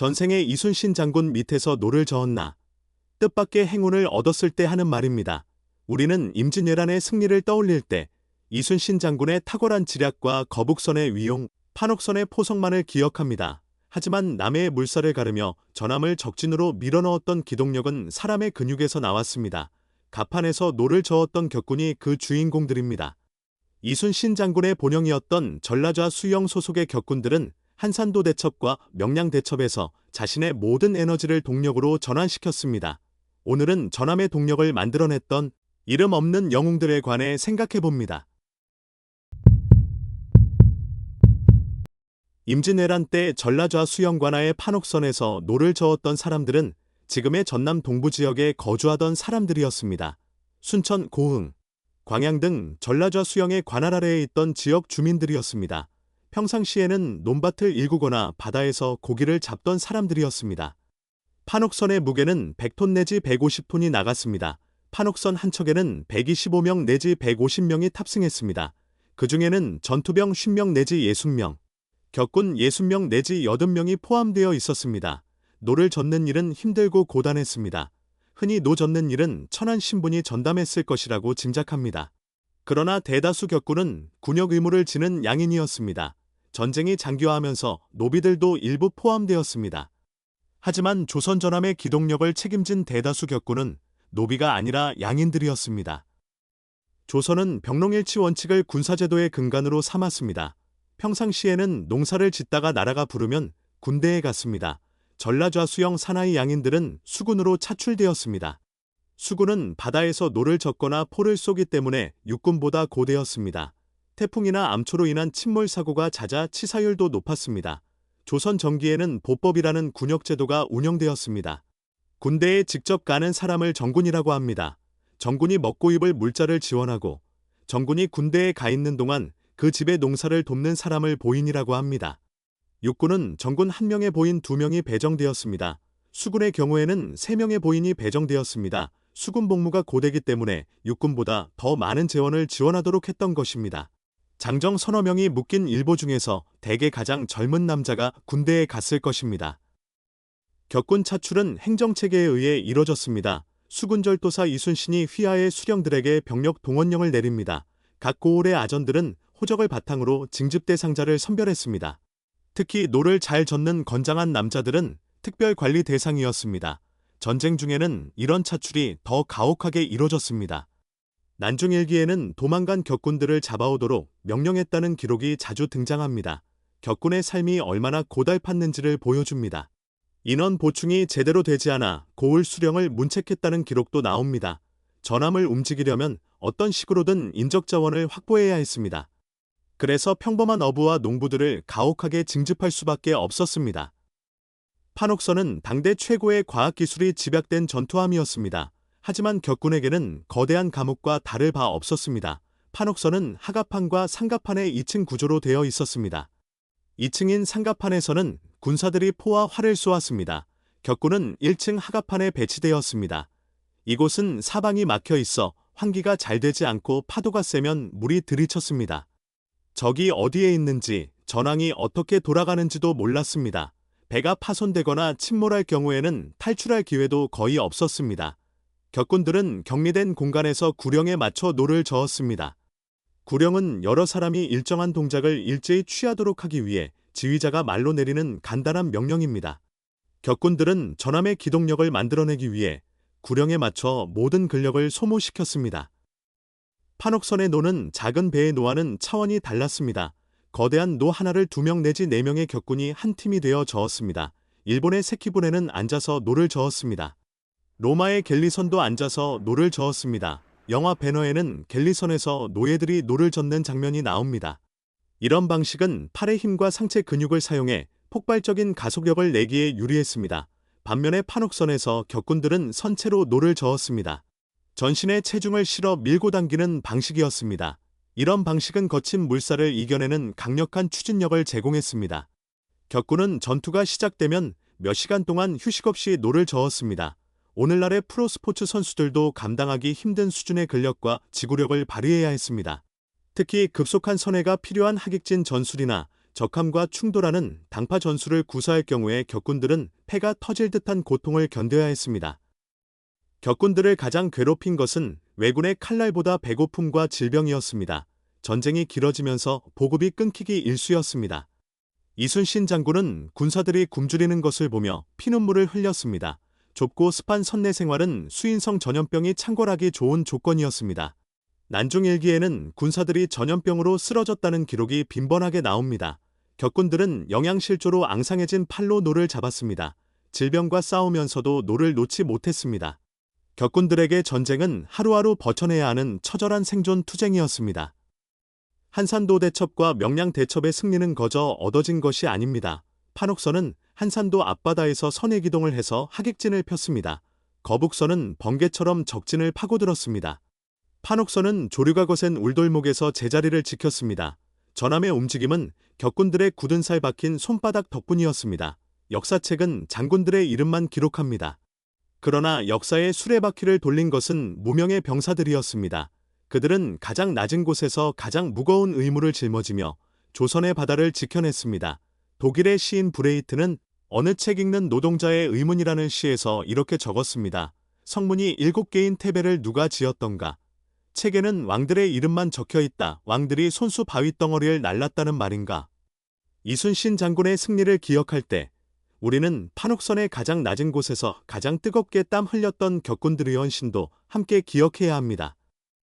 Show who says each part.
Speaker 1: 전생에 이순신 장군 밑에서 노를 저었나. 뜻밖의 행운을 얻었을 때 하는 말입니다. 우리는 임진왜란의 승리를 떠올릴 때 이순신 장군의 탁월한 지략과 거북선의 위용, 판옥선의 포성만을 기억합니다. 하지만 남해의 물살을 가르며 전함을 적진으로 밀어넣었던 기동력은 사람의 근육에서 나왔습니다. 가판에서 노를 저었던 격군이 그 주인공들입니다. 이순신 장군의 본영이었던 전라좌 수영 소속의 격군들은 한산도 대첩과 명량 대첩에서 자신의 모든 에너지를 동력으로 전환시켰습니다. 오늘은 전함의 동력을 만들어냈던 이름 없는 영웅들에 관해 생각해 봅니다. 임진왜란 때 전라좌 수영관하의 판옥선에서 노를 저었던 사람들은 지금의 전남 동부 지역에 거주하던 사람들이었습니다. 순천, 고흥, 광양 등 전라좌 수영의 관할 아래에 있던 지역 주민들이었습니다. 평상시에는 논밭을 일구거나 바다에서 고기를 잡던 사람들이었습니다. 판옥선의 무게는 100톤 내지 150톤이 나갔습니다. 판옥선 한 척에는 125명 내지 150명이 탑승했습니다. 그 중에는 전투병 50명 내지 60명, 격군 60명 내지 80명이 포함되어 있었습니다. 노를 젓는 일은 힘들고 고단했습니다. 흔히 노 젓는 일은 천한 신분이 전담했을 것이라고 짐작합니다. 그러나 대다수 격군은 군역 의무를 지는 양인이었습니다. 전쟁이 장기화하면서 노비들도 일부 포함되었습니다. 하지만 조선 전함의 기동력을 책임진 대다수 격군은 노비가 아니라 양인들이었습니다. 조선은 병롱일치 원칙을 군사제도의 근간으로 삼았습니다. 평상시에는 농사를 짓다가 나라가 부르면 군대에 갔습니다. 전라좌 수영 사나이 양인들은 수군으로 차출되었습니다. 수군은 바다에서 노를 젓거나 포를 쏘기 때문에 육군보다 고대였습니다. 태풍이나 암초로 인한 침몰 사고가 잦아 치사율도 높았습니다. 조선 전기에는 보법이라는 군역제도가 운영되었습니다. 군대에 직접 가는 사람을 정군이라고 합니다. 정군이 먹고 입을 물자를 지원하고 정군이 군대에 가 있는 동안 그 집의 농사를 돕는 사람을 보인이라고 합니다. 육군은 정군 1명의 보인 2명이 배정되었습니다. 수군의 경우에는 3명의 보인이 배정되었습니다. 수군 복무가 고되기 때문에 육군보다 더 많은 재원을 지원하도록 했던 것입니다. 장정 서너 명이 묶인 일보 중에서 대개 가장 젊은 남자가 군대에 갔을 것입니다. 격군 차출은 행정체계에 의해 이뤄졌습니다. 수군절도사 이순신이 휘하의 수령들에게 병력 동원령을 내립니다. 각 고을의 아전들은 호적을 바탕으로 징집 대 상자를 선별했습니다. 특히 노를 잘 젓는 건장한 남자들은 특별 관리 대상이었습니다. 전쟁 중에는 이런 차출이 더 가혹하게 이뤄졌습니다. 난중일기에는 도망간 격군들을 잡아오도록 명령했다는 기록이 자주 등장합니다. 격군의 삶이 얼마나 고달팠는지를 보여줍니다. 인원 보충이 제대로 되지 않아 고을 수령을 문책했다는 기록도 나옵니다. 전함을 움직이려면 어떤 식으로든 인적 자원을 확보해야 했습니다. 그래서 평범한 어부와 농부들을 가혹하게 징집할 수밖에 없었습니다. 판옥선은 당대 최고의 과학기술이 집약된 전투함이었습니다. 하지만 격군에게는 거대한 감옥과 다를 바 없었습니다. 판옥선은 하갑판과 상갑판의 2층 구조로 되어 있었습니다. 2층인 상갑판에서는 군사들이 포와 활을 쏘았습니다. 격군은 1층 하갑판에 배치되었습니다. 이곳은 사방이 막혀 있어 환기가 잘 되지 않고 파도가 세면 물이 들이쳤습니다. 적이 어디에 있는지 전황이 어떻게 돌아가는지도 몰랐습니다. 배가 파손되거나 침몰할 경우에는 탈출할 기회도 거의 없었습니다. 격군들은 격리된 공간에서 구령에 맞춰 노를 저었습니다. 구령은 여러 사람이 일정한 동작을 일제히 취하도록 하기 위해 지휘자가 말로 내리는 간단한 명령입니다. 격군들은 전함의 기동력을 만들어내기 위해 구령에 맞춰 모든 근력을 소모시켰습니다. 판옥선의 노는 작은 배의 노와는 차원이 달랐습니다. 거대한 노 하나를 두 명 내지 네 명의 격군이 한 팀이 되어 저었습니다. 일본의 세키분에는 앉아서 노를 저었습니다. 로마의 갤리선도 앉아서 노를 저었습니다. 영화 배너에는 갤리선에서 노예들이 노를 젓는 장면이 나옵니다. 이런 방식은 팔의 힘과 상체 근육을 사용해 폭발적인 가속력을 내기에 유리했습니다. 반면에 판옥선에서 격군들은 선체로 노를 저었습니다. 전신에 체중을 실어 밀고 당기는 방식이었습니다. 이런 방식은 거친 물살을 이겨내는 강력한 추진력을 제공했습니다. 격군은 전투가 시작되면 몇 시간 동안 휴식 없이 노를 저었습니다. 오늘날의 프로스포츠 선수들도 감당하기 힘든 수준의 근력과 지구력을 발휘해야 했습니다. 특히 급속한 선회가 필요한 하객진 전술이나 적함과 충돌하는 당파 전술을 구사할 경우에 격군들은 패가 터질 듯한 고통을 견뎌야 했습니다. 격군들을 가장 괴롭힌 것은 왜군의 칼날보다 배고픔과 질병이었습니다. 전쟁이 길어지면서 보급이 끊기기 일쑤였습니다. 이순신 장군은 군사들이 굶주리는 것을 보며 피눈물을 흘렸습니다. 좁고 습한 선내 생활은 수인성 전염병이 창궐하기 좋은 조건이었습니다. 난중일기에는 군사들이 전염병으로 쓰러졌다는 기록이 빈번하게 나옵니다. 격군들은 영양실조로 앙상해진 팔로 노를 잡았습니다. 질병과 싸우면서도 노를 놓지 못했습니다. 격군들에게 전쟁은 하루하루 버텨내야 하는 처절한 생존 투쟁이었습니다. 한산도 대첩과 명량 대첩의 승리는 거저 얻어진 것이 아닙니다. 판옥선은 한산도 앞바다에서 선해 기동을 해서 하객진을 폈습니다. 거북선은 번개처럼 적진을 파고들었습니다. 판옥선은 조류가 거센 울돌목에서 제자리를 지켰습니다. 전함의 움직임은 격군들의 굳은 살 박힌 손바닥 덕분이었습니다. 역사책은 장군들의 이름만 기록합니다. 그러나 역사의 수레바퀴를 돌린 것은 무명의 병사들이었습니다. 그들은 가장 낮은 곳에서 가장 무거운 의무를 짊어지며 조선의 바다를 지켜냈습니다. 독일의 시인 브레이트는 어느 책 읽는 노동자의 의문이라는 시에서 이렇게 적었습니다. 성문이 일곱 개인 태베를 누가 지었던가? 책에는 왕들의 이름만 적혀 있다. 왕들이 손수 바위 덩어리를 날랐다는 말인가? 이순신 장군의 승리를 기억할 때 우리는 판옥선의 가장 낮은 곳에서 가장 뜨겁게 땀 흘렸던 격군들의 헌신도 함께 기억해야 합니다.